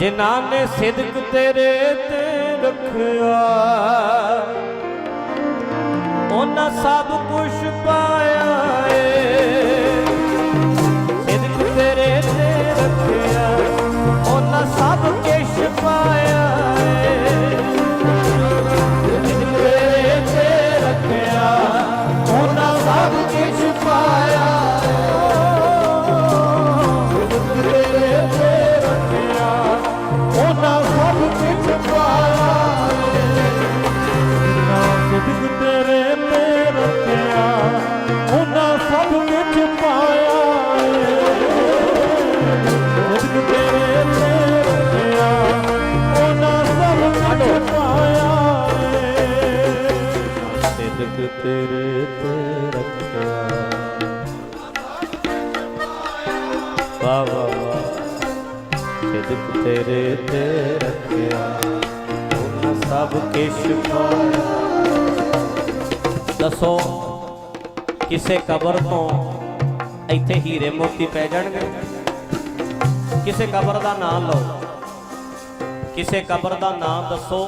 ਜਿਨ੍ਹਾਂ ਨੇ ਸਿਦਕ ਤੇਰੇ ਤੇ ਰੱਖਿਆ ਉਹਨਾਂ ਸਭ ਕੁਝ ਸਿਦਕ ਰੱਖਿਆ ਵਾ ਸਿਦਕ ਤੇਰੇ ਤੇ ਰੱਖਿਆ। ਉਹਨਾਂ ਸਭ ਕਿਛ ਪਾਇਆ ਦੱਸੋ, ਕਿਸੇ ਕਬਰ ਤੋਂ ਇੱਥੇ ਹੀਰੇ ਮੋਤੀ ਪੈ ਜਾਣਗੇ? ਕਿਸੇ ਕਬਰ ਦਾ ਨਾਮ ਲਓ। ਕਿਸੇ ਕਬਰ ਦਾ ਨਾਮ ਦੱਸੋ,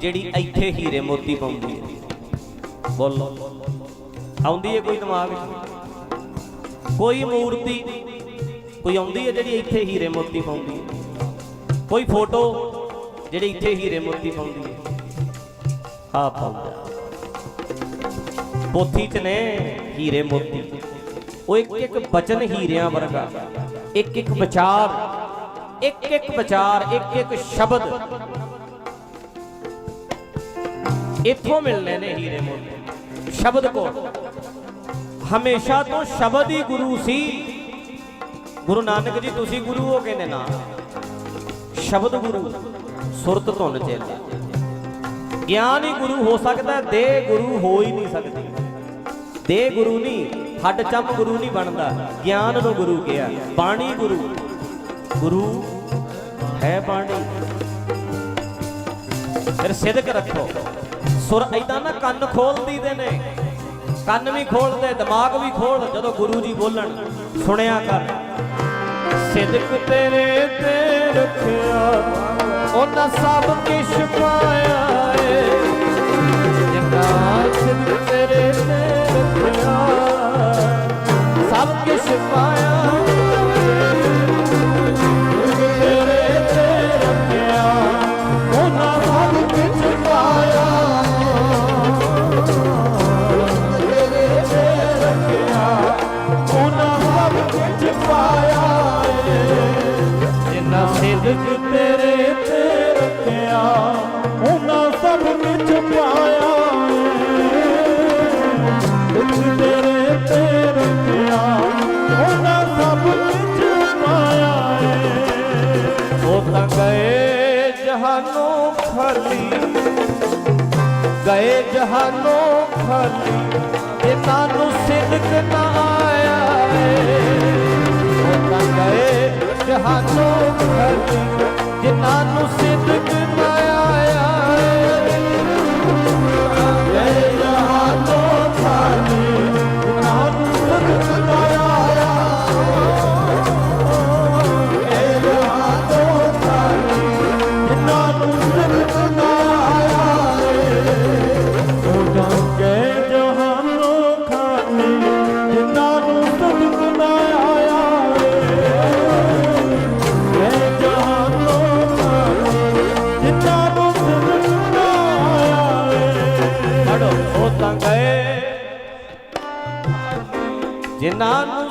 ਜਿਹੜੀ ਇੱਥੇ ਹੀਰੇ ਮੋਤੀ ਪਾਉਂਦੀ ਹੈ। ਬੋਲੋ। ਆਉਂਦੀ ਹੈ ਕੋਈ ਦਿਮਾਗ? 'ਚ ਕੋਈ ਮੂਰਤੀ? ਕੋਈ ਆਉਂਦੀ ਹੈ ਜਿਹੜੀ ਇੱਥੇ ਹੀਰੇ ਮੋਤੀ ਪਾਉਂਦੀ ਹੈ ਕੋਈ ਫੋਟੋ ਜਿਹੜੀ ਇੱਥੇ ਹੀਰੇ ਮੋਤੀ ਪਾਉਂਦੀ ਹੈ ਹਾਂ ਪਾਉਂਦਾ। ਪੋਥੀ ਚ ਨੇ ਹੀਰੇ ਮੋਤੀ। ਉਹ ਇੱਕ ਇੱਕ ਬਚਨ ਹੀਰਿਆਂ ਵਰਗਾ। ਇੱਕ ਇੱਕ ਵਿਚਾਰ। ਇੱਕ ਇੱਕ ਵਿਚਾਰ, ਇੱਕ ਇੱਕ ਸ਼ਬਦ। ਇੱਥੋਂ ਮਿਲਨੇ ਨੇ ਹੀਰੇ ਮੋਤੀ। ਸ਼ਬਦ ਕੋ। ਹਮੇਸ਼ਾ ਤੋਂ ਸ਼ਬਦ ਹੀ ਗੁਰੂ ਸੀ। ਗੁਰੂ ਨਾਨਕ ਜੀ, ਤੁਸੀਂ ਗੁਰੂ ਹੋ ਕਹਿੰਦੇ ਨਾ। ਸ਼ਬਦ ਗੁਰੂ, ਸੁਰਤ ਧੁਨ ਚੇਲਾ। ਗਿਆਨ ਹੀ ਗੁਰੂ ਹੋ ਸਕਦਾ ਦੇ ਗੁਰੂ ਹੋ ਹੀ ਨਹੀਂ ਸਕਦੀ। ਦੇ ਗੁਰੂ ਨਹੀਂ, ਹੱਡ ਚੰਮ ਗੁਰੂ ਨਹੀਂ ਬਣਦਾ। ਗਿਆਨ ਨੂੰ ਗੁਰੂ ਕਿਹਾ। ਬਾਣੀ ਗੁਰੂ। ਗੁਰੂ ਹੈ ਬਾਣੀ। ਫਿਰ ਸਿਦਕ ਰੱਖੋ। ਸੁਰ ਐਦਾਂ ਨਾ ਕੰਨ ਖੋਲਦੀ ਦੇ ਨੇ। ਕੰਨ ਵੀ ਖੋਲਦੇ, ਦਿਮਾਗ ਵੀ ਖੋਲ, ਜਦੋਂ ਗੁਰੂ ਜੀ ਬੋਲਣ, ਸੁਣਿਆ ਕਰ। ਸਿਦਕ ਤੇਰੇ ਤੇ ਰੱਖਿਆ, ਉਹਨਾਂ ਸਭ ਕਿਛ ਪਾਇਆ ਏ। ਜਿੰਨਾ ਤੇਰੇ ਤੇ ਰੱਖਿਆ, ਉਹਨਾਂ ਸਭ ਕੁਝ ਪਾਇਆ ਸਿਦਕ ਤੇਰੇ ਤੇ ਰੱਖਿਆ, ਉਹਨਾਂ ਸਭ ਕੁਝ ਪਾਇਆ ਉਹ ਤਾਂ ਗਏ ਜਹਾਨੋਂ ਖਾਲੀ ਗਏ ਜਹਾਨੋਂ ਖਾਲੀ ਇਹਨਾਂ ਨੂੰ ਸਿਦਕ ਨਾ ਜਹਾਨੋਂ ਖਾਲੀ ਜਿਨ੍ਹਾਂ ਨੂੰ ਸਿਦਕ ਗਏ